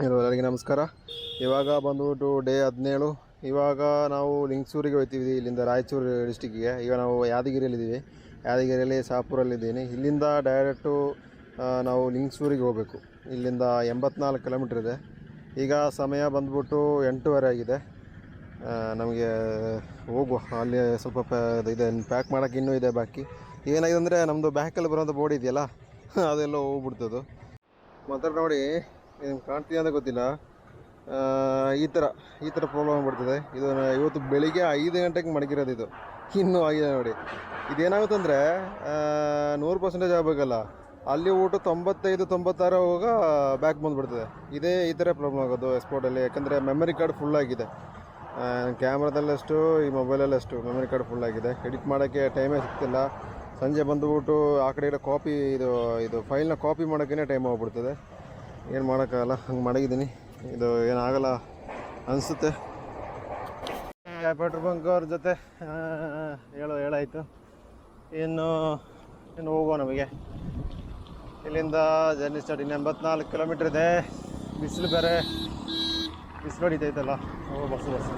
ಎಲ್ಲರಿಗೆ ನಮಸ್ಕಾರ. ಇವಾಗ ಬಂದ್ಬಿಟ್ಟು ಡೇ ಹದಿನೇಳು. ಇವಾಗ ನಾವು ಲಿಂಗಸೂರಿಗೆ ಹೋಗ್ತೀವಿ ಇಲ್ಲಿಂದ ರಾಯಚೂರು ಡಿಸ್ಟಿಕ್ಕಿಗೆ ಈಗ ನಾವು ಯಾದಗಿರಿಯಲ್ಲಿದ್ದೀವಿ. ಯಾದಗಿರಿಯಲ್ಲಿ ಶಾಪುರಲ್ಲಿದ್ದೀನಿ. ಇಲ್ಲಿಂದ ಡೈರೆಕ್ಟು ನಾವು ಲಿಂಗಸೂರಿಗೆ ಹೋಗಬೇಕು. ಇಲ್ಲಿಂದ ಎಂಬತ್ನಾಲ್ಕು ಕಿಲೋಮೀಟ್ರ್ ಇದೆ. ಈಗ ಸಮಯ ಬಂದ್ಬಿಟ್ಟು ಎಂಟೂವರೆ ಆಗಿದೆ. ನಮಗೆ ಹೋಗುವ. ಅಲ್ಲಿ ಸ್ವಲ್ಪ ಇದು ಪ್ಯಾಕ್ ಮಾಡೋಕ್ಕೆ ಇನ್ನೂ ಇದೆ ಬಾಕಿ. ಏನಾಗಿದೆ ಅಂದರೆ ನಮ್ಮದು ಬ್ಯಾಕಲ್ಲಿ ಬರೋಂಥ ಬೋರ್ಡ್ ಇದೆಯಲ್ಲ? ಅದೆಲ್ಲ ಹೋಗ್ಬಿಡ್ತದು. ಮಾತ್ರ ನೋಡಿ. ನಿಮ್ಗೆ ಕಾಣ್ತೀಯ ಅಂತ ಗೊತ್ತಿಲ್ಲ. ಈ ಥರ ಈ ಥರ ಪ್ರಾಬ್ಲಮ್ ಆಗಿಬಿಡ್ತದೆ. ಇದು ಇವತ್ತು ಬೆಳಿಗ್ಗೆ ಐದು ಗಂಟೆಗೆ ಮಡಗಿರೋದು ಇದು. ಇನ್ನೂ ಆಗಿದೆ ನೋಡಿ. ಇದೇನಾಗುತ್ತಂದರೆ ನೂರು ಪರ್ಸೆಂಟೇಜ್ ಆಗಬೇಕಲ್ಲ. ಅಲ್ಲಿ ಊಟ ತೊಂಬತ್ತೈದು, ತೊಂಬತ್ತಾರು ಹೋಗ ಬ್ಯಾಕ್ ಬಂದುಬಿಡ್ತದೆ. ಇದೇ ಈ ಥರ ಪ್ರಾಬ್ಲಮ್ ಆಗೋದು ಎಕ್ಸ್ಪೋರ್ಟಲ್ಲಿ ಯಾಕಂದರೆ ಮೆಮರಿ ಕಾರ್ಡ್ ಫುಲ್ ಆಗಿದೆ. ಕ್ಯಾಮ್ರಾದಲ್ಲಷ್ಟು ಈ ಮೊಬೈಲಲ್ಲಷ್ಟು ಮೆಮರಿ ಕಾರ್ಡ್ ಫುಲ್ ಆಗಿದೆ. ಎಡಿಟ್ ಮಾಡೋಕ್ಕೆ ಟೈಮೇ ಸಿಗ್ತಿಲ್ಲ. ಸಂಜೆ ಬಂದುಬಿಟ್ಟು ಆ ಕಡೆ ಕಾಪಿ ಇದು ಇದು ಫೈಲ್ನ ಕಾಪಿ ಮಾಡೋಕ್ಕೇ ಟೈಮ್ ಹೋಗ್ಬಿಡ್ತದೆ ಏನು ಮಾಡೋಕ್ಕಾಗಲ್ಲ ಹಂಗೆ ಮಡಗಿದ್ದೀನಿ ಇದು ಏನಾಗಲ್ಲ ಅನಿಸುತ್ತೆ. ಪೆಟ್ರೋಲ್ ಬಂಕ್ ಅವ್ರ ಜೊತೆ ಹೇಳೋ ಹೇಳಾಯಿತು. ಇನ್ನು ಇನ್ನು ಹೋಗುವ ನಮಗೆ. ಇಲ್ಲಿಂದ ಜರ್ನಿ ಸ್ಟಾರ್ಟ್ ಇನ್ನು ಎಂಬತ್ನಾಲ್ಕು ಕಿಲೋಮೀಟ್ರ್ ಇದೆ. ಬಿಸಿಲು ಬೇರೆ. ಬಿಸಿಲು ಹೊಡಿತೈತಲ್ಲ ಓ ಬಸ್ಸು ಬಸ್ಸು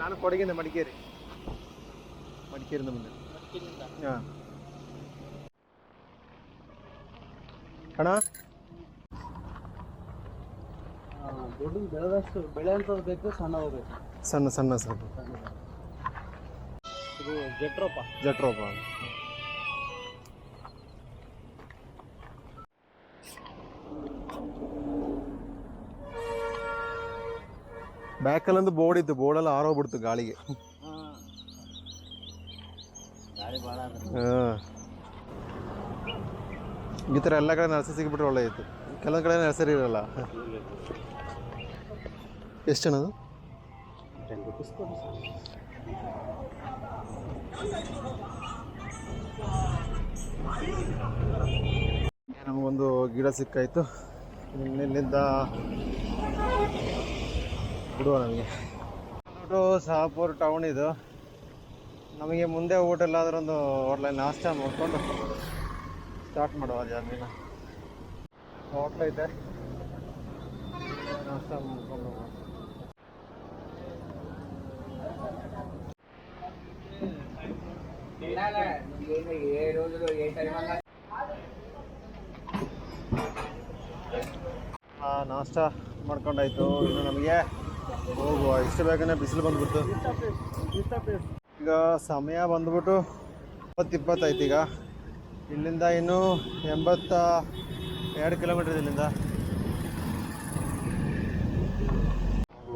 ನಾನು ಕೊಡಗಿಂದ ಮಡಿಕೇರಿ. ಮಡಿಕೇರಿಂದ ಬಂದೆ. ಹಾಂ. ಅಣ್ಣ ದೊಡ್ಡದು ಬೆಳೆದಷ್ಟು ಬೆಳೆ ಅಂತದ್ದು ಬೇಕು ಸಣ್ಣ ಹೋಗ್ಬೇಕು ಸಣ್ಣ ಸಣ್ಣ ಸ್ವಲ್ಪ ಇದು ಜಟ್ರೋಪ ಜಟ್ರೋಪ ಬ್ಯಾಕಲ್ಲೊಂದು ಬೋರ್ಡ್ ಇತ್ತು ಬೋರ್ಡೆಲ್ಲ ಆರೋಗ್ಬಿಡ್ತು ಗಾಳಿಗೆ ಗಾಳಿ ಭಾಳ ಅದ ಹಾಂ ಈ ಥರ ಎಲ್ಲ ಕಡೆ ನರ್ಸರಿ ಸಿಗ್ಬಿಟ್ರೆ ಒಳ್ಳೆಯಿತ್ತು ಕೆಲವೊಂದು ಕಡೆ ನರ್ಸರಿ ಇರಲ್ಲ. ಎಷ್ಟು ಸರ್ ನಮಗೊಂದು ಗಿಡ ಸಿಕ್ಕಾಯಿತು. ಇಲ್ಲಿಂದ ಬಿಡುವ ನಮಗೆ. ಊಟು ಸಹಪುರ ಟೌನ್ ಇದು. ನಮಗೆ ಮುಂದೆ ಊಟ ಎಲ್ಲಾದ್ರೂ ಒಂದು ಹೋಟ್ಲಲ್ಲಿ ನಾಷ್ಟ ಮಾಡ್ಕೊಂಡು ಸ್ಟಾರ್ಟ್ ಮಾಡುವ ಜರ್ನಿನ. ಹೋಟ್ಲ್ ಐತೆ. ನಾಷ್ಟ ಮಾಡ್ಕೊಂಡು ನಾಷ್ಟ ಮಾಡ್ಕೊಂಡಾಯ್ತು. ಇನ್ನು ನಮಗೆ ಹೋಗುವ. ಇಷ್ಟು ಬೇಗನೆ ಬಿಸಿಲು ಬಂದ್ಬಿಡ್ತು. ಈಗ ಸಮಯ ಬಂದ್ಬಿಟ್ಟು ಇಪ್ಪತ್ತು ಈಗ. ಇಲ್ಲಿಂದ ಇನ್ನು ಎಂಬತ್ತ ಎರಡು ಕಿಲೋಮೀಟರ್ ಇಲ್ಲಿಂದ.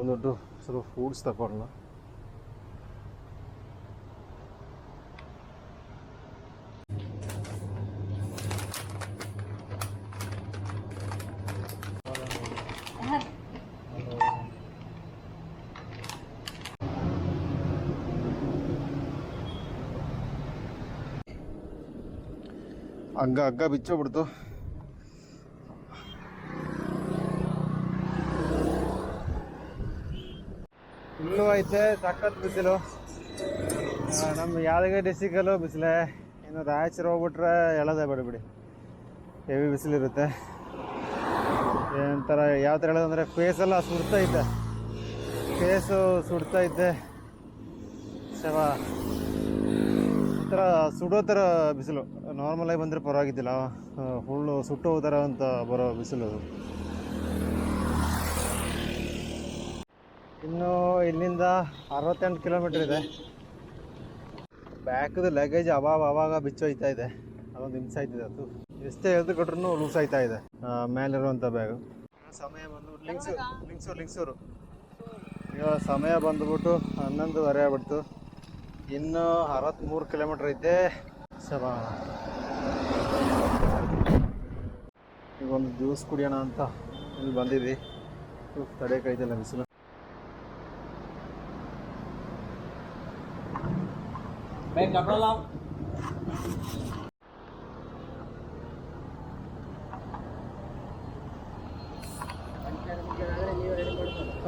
ಒಂದು ಸ್ವಲ್ಪ ಫ್ರೂಟ್ಸ್ ತಗೊಳ್ಳೋಣ ಹಗ್ಗ ಹಗ್ಗ ಬಿಚ್ಚೋಗ್ಬಿಡ್ತು. ಇಲ್ಲೂ ಐತೆ, ಸಖತ್ ಬಿಸಿಲು. ನಮ್ಮ ಯಾದಗಿರಿ ಡಿಸ್ಟಿಕಲ್ಲೂ ಬಿಸಿಲೇ. ಇನ್ನು ರಾಯಚೂರು ಹೋಗ್ಬಿಟ್ರೆ ಹೇಳೋದೇ ಬಿಡಿ ಹೆವಿ ಬಿಸಿಲಿರುತ್ತೆ. ಏನಂತಾರ, ಯಾವ ಥರ ಹೇಳೋದಂದ್ರೆ ಫೇಸೆಲ್ಲ ಸುಡ್ತೈತೆ. ಫೇಸು ಸುಡ್ತೈತೆ. ಶವ. ಒಂಥರ ಸುಡೋ ಥರ ಬಿಸಿಲು. ನಾರ್ಮಲಾಗಿ ಬಂದರೆ ಪರವಾಗಿದ್ದಿಲ್ಲ. ಫುಲ್ಲು ಸುಟ್ಟೋ ಥರ ಅಂತ ಬರೋ ಬಿಸಿಲು. ಇನ್ನು ಇಲ್ಲಿಂದ ಅರವತ್ತೆಂಟು ಕಿಲೋಮೀಟ್ರ್ ಇದೆ. ಬ್ಯಾಕ್ದು ಲಗೇಜ್ ಅವಾಗ ಅವಾಗ ಬಿಚ್ಚೋಯ್ತಾ ಇದೆ. ಅದೊಂದು ಹಿಂಸೆ ಆಯ್ತಿದೆ ಅದು. ಎಷ್ಟೇ ಎಳೆದು ಕೊಟ್ರು ಲೂಸ್ ಆಯ್ತಾ ಇದೆ. ಮೇಲಿರುವಂಥ ಬ್ಯಾಗು ಸಮಯ ಬಂದು ಲಿಂಗ್ಸೂರು ಲಿಂಗ್ಸೂರು ಲಿಂಗ್ಸೂರು ಈಗ ಸಮಯ ಬಂದ್ಬಿಟ್ಟು ಹನ್ನೊಂದುವರೆ ಆಗ್ಬಿಡ್ತು. ಇನ್ನು ಅರವತ್ತ್ಮೂರು ಕಿಲೋಮೀಟರ್ ಐತೆ. ಸಭಾ. ಈಗ ಒಂದು ಜ್ಯೂಸ್ ಕುಡಿಯೋಣ ಅಂತ ಇಲ್ಲಿ ಬಂದಿದ್ವಿ. ತಡೆಯೋಕ್ಕೈತಲ್ಲ ಬಿಸಿಲು.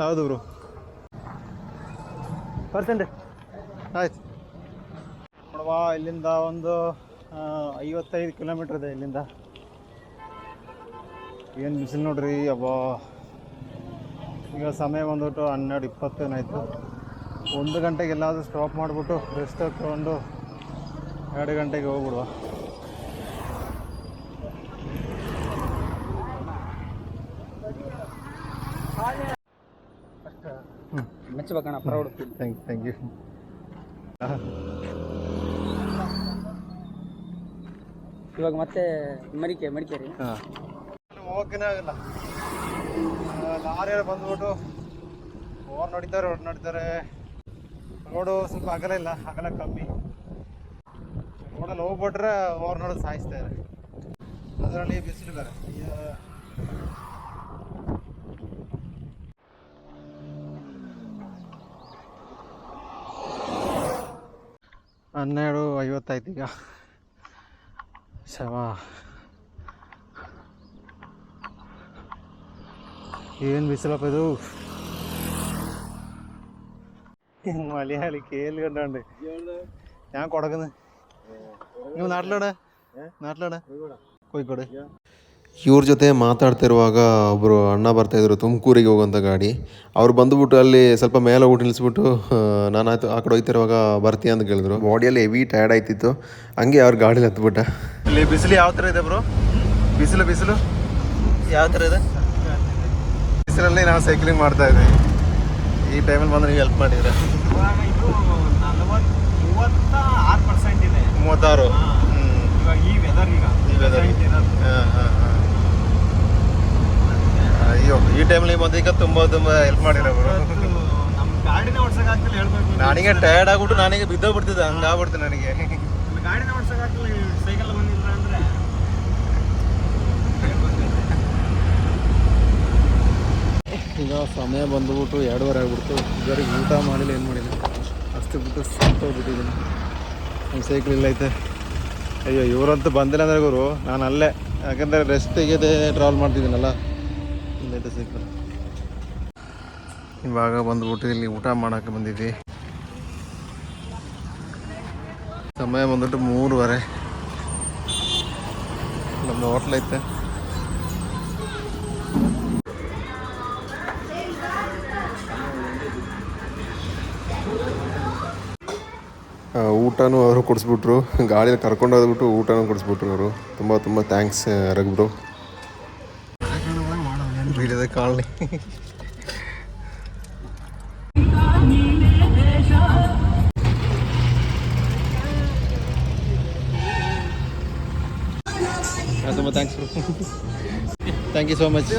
ಹೌದು ಬರ್ತೇನ್ ರೀ ಆಯ್ತು. ನೋಡುವ ಇಲ್ಲಿಂದ ಒಂದು ಐವತ್ತೈದು ಕಿಲೋಮೀಟ್ರ್ ಇದೆ ಇಲ್ಲಿಂದ. ಏನು ಬಿಸಿಲು ನೋಡ್ರಿ ಅಬ್ಬಾ. ಈಗ ಸಮಯ ಬಂದ್ಬಿಟ್ಟು ಹನ್ನೆರಡು ಇಪ್ಪತ್ತೇನಾಯಿತು ಒಂದು ಗಂಟೆಗೆ ಎಲ್ಲಾದರೂ ಸ್ಟಾಪ್ ಮಾಡಿಬಿಟ್ಟು ರೆಸ್ಟ್ ತಗೊಂಡು ಎರಡು ಗಂಟೆಗೆ ಹೋಗ್ಬಿಡುವ. ಮೆಚ್ಚಬೇಕಣ್ಣ ಪ್ರೌಡ್ ಥ್ಯಾಂಕ್ ಥ್ಯಾಂಕ್ ಯು ಇವಾಗ ಮತ್ತೆ ಮಡಿಕೆ ಮಡಿಕೇರಿ ಹಾಂ. ಹೋಗಕ್ಕೇನೆ ಆಗಲ್ಲ. ಲಾರಿಯಲ್ಲಿ ಬಂದ್ಬಿಟ್ಟು ಓರ್ ನೋಡಿದ್ದಾರೆ ರೋಡ್ ನೋಡಿದ್ದಾರೆ. ರೋಡು ಸ್ವಲ್ಪ ಅಗಲ ಇಲ್ಲ ಅಗಲ ಕಮ್ಮಿ. ರೋಡಲ್ಲಿ ಹೋಗ್ಬಿಟ್ರೆ ಓರ್ ನೋಡೋದು ಸಾಯಿಸ್ತಾರೆ ಅದರಲ್ಲಿ ಬಿಸಿಲು ಬೇರೆ ಹನ್ನೆರಡು ಐವತ್ತಾಯ್ತು ಈಗ. ಶವ ಏನು ಬಿಸಿಲಪ್ಪ ಇದು മലയാളി കേല് കണ്ടാണ്ട് ഞാൻ കൊടക്കുന്നു നിങ്ങൾ നാട്ടിലാണ് നാട്ടിലാണ് കോഴിക്കോട് ಇವ್ರ ಜೊತೆ ಮಾತಾಡ್ತಿರುವಾಗ ಒಬ್ಬರು ಅಣ್ಣ ಬರ್ತಾಯಿದ್ರು ತುಮಕೂರಿಗೆ ಹೋಗುವಂಥ ಗಾಡಿ ಅವ್ರು ಬಂದುಬಿಟ್ಟು ಅಲ್ಲಿ ಸ್ವಲ್ಪ ಮೇಲೆ ಊಟ ನಿಲ್ಲಿಸ್ಬಿಟ್ಟು ನಾನು ಆಯ್ತು ಆ ಕಡೆ ಹೋಗ್ತಿರುವಾಗ ಬರ್ತೀಯ ಅಂತ ಕೇಳಿದ್ರು ಬಾಡಿಯಲ್ಲಿ ಹೆವಿ ಟಯರ್ಡ್ ಆಯ್ತಿತ್ತು ಹಂಗೆ ಅವ್ರ ಗಾಡೀಲಿ ಹತ್ಬಿಟ್ಟ ಇಲ್ಲಿ ಬಿಸಿಲು ಯಾವ ಥರ ಇದೆ ಬ್ರೋ ಬಿಸಿಲು ಬಿಸಿಲು? ಯಾವ ತರ ಇದೆ? ಬಿಸಿಲಲ್ಲಿ ನಾವು ಸೈಕ್ಲಿಂಗ್ ಮಾಡ್ತಾ ಇದ್ದೀವಿ. ಈ ಟೈಮಲ್ಲಿ ಬಂದು ನೀವು ಹೆಲ್ಪ್ ಮಾಡಿದ್ರೆ. ಮೂವತ್ತಾರು. ಅಯ್ಯೋ ಈ ಟೈಮಲ್ಲಿ ಬಂದು ಈಗ ತುಂಬ ತುಂಬ ಹೆಲ್ಪ್ ಮಾಡಿದ್ರೆ ನನಗೆ ಟಯರ್ಡ್ ಆಗ್ಬಿಟ್ಟು ನನಗೆ ಬಿದ್ದೋಗ್ಬಿಡ್ತಿದ್ದೆ. ಹಂಗಾಗ್ಬಿಡ್ತು ನನಗೆ ಗಾಡಿನ ಓಡ್ಸಕ್ ಆಗ್ತಿಲ್ಲ ಸೈಕಲ್ ಬಂದಿಲ್ಲ ಅಂದ್ರೆ ಸಮಯ ಬಂದುಬಿಟ್ಟು ಎರಡೂವರೆ ಆಗಿಬಿಡ್ತು. ಇದುವರೆಗೆ ಊಟ ಮಾಡಿಲ್ಲ, ಏನು ಮಾಡಿಲ್ಲ. ಅಷ್ಟು ಬಿಟ್ಟು ಸತ್ತೋಗ್ಬಿಟ್ಟಿದ್ದೀನಿ ನಮ್ಮ ಸೈಕಲ್ ಇಲ್ಲ ಐತೆ. ಅಯ್ಯೋ, ಇವರಂತೂ ಬಂದಿಲ್ಲ ಅಂದರೆ ಗುರು, ನಾನು ಅಲ್ಲೇ. ಯಾಕಂದರೆ ರೆಸ್ಟ್ ತೆಗೆದೇ ಟ್ರಾವೆಲ್ ಮಾಡ್ತಿದ್ದೀನಲ್ಲ. ಇಲ್ಲೈತೆ ಸೈಕಲ್ ಇವಾಗ ಬಂದ್ಬಿಟ್ಟು ಇಲ್ಲಿ ಊಟ ಮಾಡೋಕ್ಕೆ ಬಂದಿದ್ವಿ. ಸಮಯ ಬಂದ್ಬಿಟ್ಟು ಮೂರುವರೆ. ನಮ್ಮದು ಹೋಟ್ಲ್ ಊಟನೂ ಅವರು ಕೊಡಿಸ್ಬಿಟ್ರು. ಗಾಡಿಯಲ್ಲಿ ಕರ್ಕೊಂಡು ಹೋಗ್ಬಿಟ್ಟು ಊಟನೂ ಕೊಡಿಸ್ಬಿಟ್ರು ಅವರು. ತುಂಬ ತುಂಬ ಥ್ಯಾಂಕ್ಸ್ ರಘುಬ್ರು. ಬೀಳದ ತುಂಬ thanks thank you so much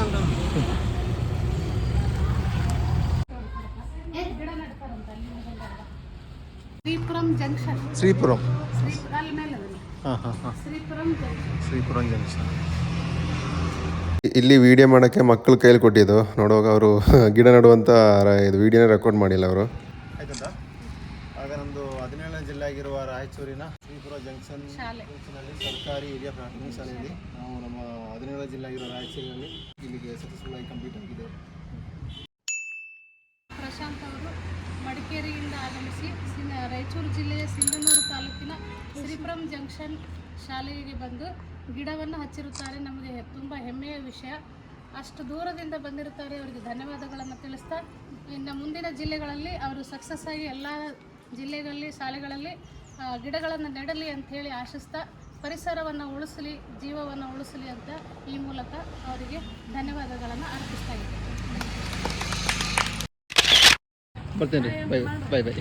Sripuram junction. Sripuram. ಅಲ್ಲಿ ಮೇಲೆ. ಹಾಂ ಹಾಂ ಹಾಂ. ಶ್ರೀಪುರಂ ಜಂಕ್ಷನ್. ಶ್ರೀಪುರಂ ಜಂಕ್ಷನ್. ಇಲ್ಲಿ ವಿಡಿಯೋ ಮಾಡೋಕ್ಕೆ ಮಕ್ಕಳು ಕೈಲಿ ಕೊಟ್ಟಿದ್ದು. ನೋಡುವಾಗ ಅವರು ಗಿಡ ನೆಡುವಂಥ ರ- ಇದು ವಿಡಿಯೋನೇ ರೆಕಾರ್ಡ್ ಮಾಡಿಲ್ಲ ಅವರು. ಆಗ ನಮ್ಮದು ಹದಿನೇಳನೇ ಜಿಲ್ಲೆ ಆಗಿರುವ ರಾಯಚೂರಿನ ಶ್ರೀಪುರ ಜಂಕ್ಷನ್ ಸರ್ಕಾರಿ ಹಿರಿಯ ಪ್ರಾಥಮಿಕ ಶಾಲೆಯಲ್ಲಿ ನಾವು ನಮ್ಮ ಹದಿನೇಳನೇ ಜಿಲ್ಲೆ ಆಗಿರುವ ರಾಯಚೂರಿನಲ್ಲಿ ಇಲ್ಲಿಗೆ ಸಕ್ಸಸ್ಫುಲ್ ಆಗಿ ಕಂಪ್ಲೀಟ್ ಆಗಿದೆ. ಪ್ರಶಾಂತ್ ಅವರು ಮಡಿಕೇರಿಯಿಂದ ಆಗಮಿಸಿ ರಾಯಚೂರು ಜಿಲ್ಲೆಯ ಸಿಂಧನೂರು ತಾಲೂಕಿನ ಶ್ರೀಪುರಂ ಜಂಕ್ಷನ್ ಶಾಲೆಗೆ ಬಂದು ಗಿಡವನ್ನು ಹಚ್ಚಿರುತ್ತಾರೆ. ನಮಗೆ ತುಂಬ ಹೆಮ್ಮೆಯ ವಿಷಯ. ಅಷ್ಟು ದೂರದಿಂದ ಬಂದಿರುತ್ತಾರೆ. ಅವರಿಗೆ ಧನ್ಯವಾದಗಳನ್ನು ತಿಳಿಸ್ತಾ, ಇನ್ನು ಮುಂದಿನ ಜಿಲ್ಲೆಗಳಲ್ಲಿ ಅವರು ಸಕ್ಸಸ್ ಆಗಿ ಎಲ್ಲ ಜಿಲ್ಲೆಗಳಲ್ಲಿ, ಶಾಲೆಗಳಲ್ಲಿ ಗಿಡಗಳನ್ನು ನೆಡಲಿ ಅಂತ ಹೇಳಿ ಆಶಿಸ್ತಾ, ಪರಿಸರವನ್ನು ಉಳಿಸಲಿ, ಜೀವವನ್ನು ಉಳಿಸಲಿ ಅಂತ ಈ ಮೂಲಕ ಅವರಿಗೆ ಧನ್ಯವಾದಗಳನ್ನು ಅರ್ಪಿಸ್ತಾ ಇದ್ದೇನೆ. ಬರ್ತೇನೆ ಬೈ ಬೈ ಬೈ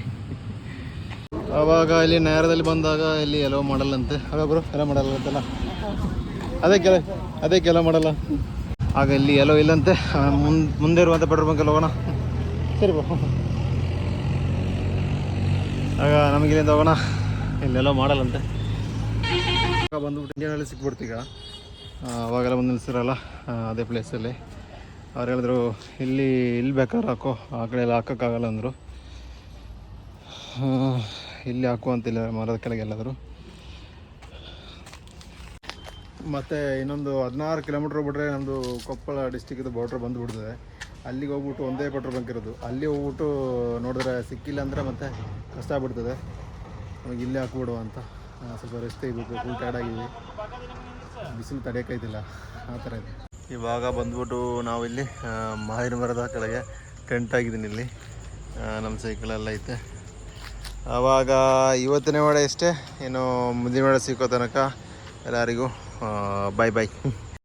ಅವಾಗ ಇಲ್ಲಿ ನೇರದಲ್ಲಿ ಬಂದಾಗ ಇಲ್ಲಿ ಎಲ್ಲೋ ಮಾಡಲ್ಲ ಅಂತೆ. ಆಗ ಬ್ರೋ ಎಲ್ಲ ಮಾಡಲ್ಲ ಅಂತಲ್ಲ? ಅದೇ ಕೆಲ ಅದೇ ಕೆಲ ಮಾಡಲ್ಲ ಆಗ ಇಲ್ಲಿ ಎಲ್ಲೋ ಇಲ್ಲಂತೆ. ಮುಂದೆ, ಮುಂದ್ ಇರುವಂಥ ಪೆಟ್ರೋಲ್ ಬಂಕಲ್ಲಿ ಹೋಗೋಣ. ಸರಿ ಬಾ ಆಗ ನಮಗೆ ಇಲ್ಲಿಂದ ಹೋಗೋಣ. ಇಲ್ಲೆಲ್ಲೋ ಮಾಡಲ್ಲಂತೆ ಬಂದುಬಿಟ್ಟು ಬಂದ್ಬಿಟ್ಟು ಸಿಕ್ಬಿಡ್ತೀಗ. ಅವಾಗೆಲ್ಲ ಬಂದು ನಿಲ್ಸಿರಲ್ಲ ಅದೇ ಪ್ಲೇಸಲ್ಲಿ ಅವ್ರು ಹೇಳಿದ್ರು, ಇಲ್ಲಿ ಇಲ್ಲಿ ಬೇಕಾದ್ರೆ ಹಾಕೋ, ಆ ಕಡೆ ಎಲ್ಲ ಹಾಕೋಕ್ಕಾಗಲ್ಲ ಅಂದರು. ಇಲ್ಲಿ ಹಾಕುವಂತಿಲ್ಲ ಮರದ ಕೆಳಗೆ ಎಲ್ಲಾದರೂ. ಮತ್ತು ಇನ್ನೊಂದು ಹದಿನಾರು ಕಿಲೋಮೀಟ್ರ್ ಬಿಟ್ಟರೆ ನಮ್ಮದು ಕೊಪ್ಪಳ ಡಿಸ್ಟಿಕ್ದು ಬಾರ್ಡ್ರ್ ಬಂದುಬಿಡ್ತದೆ. ಅಲ್ಲಿಗೆ ಹೋಗ್ಬಿಟ್ಟು ಒಂದೇ ಪೆಟ್ರೋಲ್ ಬಂಕ್ ಇರೋದು. ಅಲ್ಲಿ ಹೋಗ್ಬಿಟ್ಟು ನೋಡಿದ್ರೆ ಸಿಕ್ಕಿಲ್ಲ ಅಂದರೆ ಮತ್ತೆ ಕಷ್ಟ ಆಗ್ಬಿಡ್ತದೆ. ನಮಗೆ ಇಲ್ಲೇ ಹಾಕ್ಬಿಡುವ ಅಂತ. ಸ್ವಲ್ಪ ರೆಸ್ಟ್ ತೆಗಿಬೇಕು ಫುಲ್ ಟೈರ್ಡ್ ಆಗಿದ್ವಿ. ಬಿಸಿಲು ತಡೆಯೋಕ್ಕಾಯ್ತಿಲ್ಲ ಆ ಥರ ಇದೆ. ಇವಾಗ ಬಂದ್ಬಿಟ್ಟು ನಾವಿಲ್ಲಿ ಮಾವಿನ ಮರದ ಕೆಳಗೆ ಟೆಂಟ್ ಆಗಿದ್ದೀನಿ ಇಲ್ಲಿ. ನಮ್ಮ ಸೈಕಲೆಲ್ಲ ಐತೆ. ಆವಾಗ ಇವತ್ತಿನ ವೇಳೆ ಇಷ್ಟೇ ಇನ್ನು ಮುಂದಿನ ವಾಡೆ ಸಿಕ್ಕೋ ತನಕ ಎಲ್ಲರಿಗೂ ಬಾಯ್ ಬಾಯ್